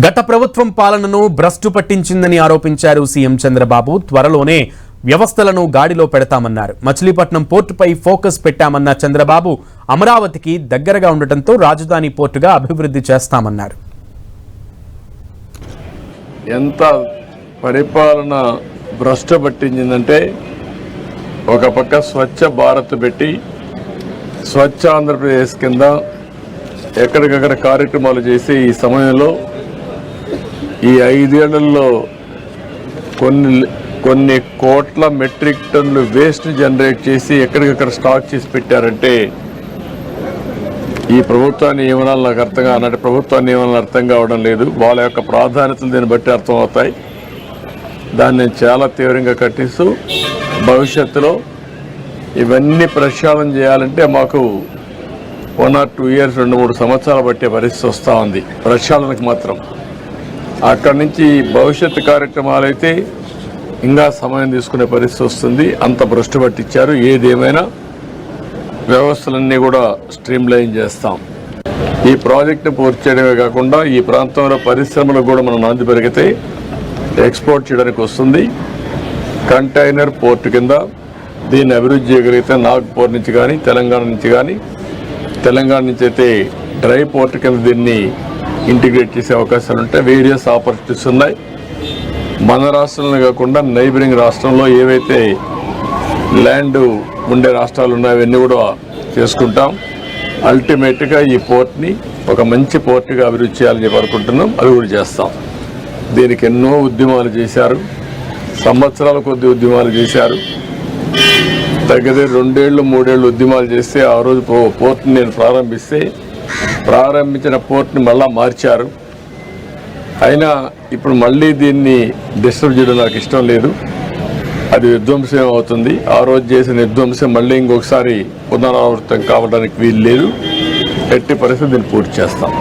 గత ప్రభుత్వం పాలనను భ్రష్టు పట్టించిందని ఆరోపించారు సీఎం చంద్రబాబు. త్వరలోనే వ్యవస్థలను గాడిలో పెడతామన్నారు. మచిలీపట్నం పోర్టుపై ఫోకస్ పెట్టామన్న చంద్రబాబు అమరావతికి దగ్గరగా ఉండటంతో రాజధాని పోర్టుగా అభివృద్ధి చేస్తామన్నారు. ఎంత పరిపాలన భ్రష్ట పట్టించిందంటే ఒక పక్క స్వచ్ఛ భారత్ పెట్టి స్వచ్ఛ ఆంధ్రప్రదేశ్ కింద ఎక్కడికక్కడ కార్యక్రమాలు చేసి ఈ సమయంలో ఈ ఐదేళ్ళలో కొన్ని కొన్ని కోట్ల మెట్రిక్ టన్నులు వేస్ట్ జనరేట్ చేసి ఎక్కడికక్కడ స్టాక్ చేసి పెట్టారంటే ఈ ప్రభుత్వాన్ని ఏమనాలి నాకు అర్థం కానట్టు ప్రభుత్వాన్ని ఏమనాలి అర్థం కావడం లేదు. వాళ్ళ యొక్క ప్రాధాన్యతలు దీన్ని బట్టి అర్థమవుతాయి. దాన్ని నేను చాలా తీవ్రంగా కట్టిస్తూ భవిష్యత్తులో ఇవన్నీ ప్రక్షాళన చేయాలంటే మాకు వన్ ఆర్ టూ ఇయర్స్ రెండు మూడు సంవత్సరాలు పట్టే పరిస్థితి వస్తూ ఉంది. ప్రక్షాళనకు మాత్రం. అక్కడి నుంచి భవిష్యత్తు కార్యక్రమాలు అయితే ఇంకా సమయం తీసుకునే పరిస్థితి వస్తుంది. అంత భ్రష్టు పట్టించారు. ఏదేమైనా వ్యవస్థలన్నీ కూడా స్ట్రీమ్ లైన్ చేస్తాం. ఈ ప్రాజెక్టును పూర్తి చేయడమే కాకుండా ఈ ప్రాంతంలో పరిశ్రమలకు కూడా మనం నాంది పెరిగితే ఎక్స్పోర్ట్ చేయడానికి వస్తుంది. కంటైనర్ పోర్ట్ కింద దీన్ని అభివృద్ధి చేయగలిగితే నాగ్పూర్ నుంచి కానీ తెలంగాణ నుంచి కానీ తెలంగాణ నుంచి అయితే డ్రై పోర్ట్ కింద దీన్ని ఇంటిగ్రేట్ చేసే అవకాశాలు ఉంటాయి వేరియస్ ఆపర్చునిటీస్ ఉన్నాయి. మన రాష్ట్రంలో కాకుండా నైబరింగ్ రాష్ట్రంలో ఏవైతే ల్యాండ్ ఉండే రాష్ట్రాలు ఉన్నాయో అవన్నీ కూడా చేసుకుంటాం. అల్టిమేట్గా ఈ పోర్ట్ని ఒక మంచి పోర్ట్గా అభివృద్ధి చేయాలని చెప్పి అనుకుంటున్నాం. అది కూడా చేస్తాం. దీనికి ఎన్నో ఉద్యమాలు చేశారు. సంవత్సరాల కొద్ది ఉద్యమాలు చేశారు. దగ్గర రెండేళ్ళు మూడేళ్ళు ఉద్యమాలు చేస్తే ఆ రోజు పో- పోర్ట్ని నేను ప్రారంభిస్తే ప్రారంభించిన పోర్ట్ని మళ్ళా మార్చారు. అయినా ఇప్పుడు మళ్ళీ దీన్ని డిస్టర్బ్ చేయడం నాకు ఇష్టం లేదు. అది విధ్వంసం అవుతుంది. ఆ రోజు చేసిన విధ్వంసం మళ్ళీ ఇంకొకసారి పునరావృతం కావడానికి వీలు లేదు. ఎట్టి పరిస్థితి దీన్ని పూర్తి చేస్తాం.